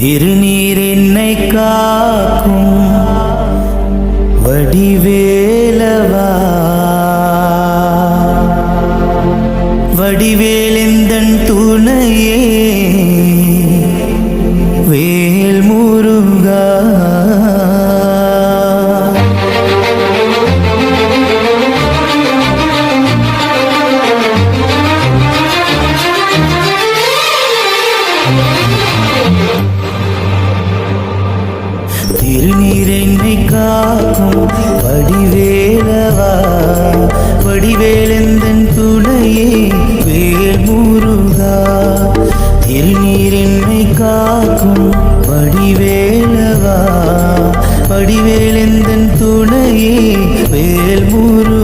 திருநீர் என்னை காக்கும் வடிவேலவா? வடிவேலெந்தன் துணை திருநீரென்னை காக்கும். வடிவேலவா வடிவேலந்தன் துணையே வேல் முருகா. திருநீரென்னை காக்கும். வடிவேலவா வடிவேலந்தன் துணையே வேல் முருகா.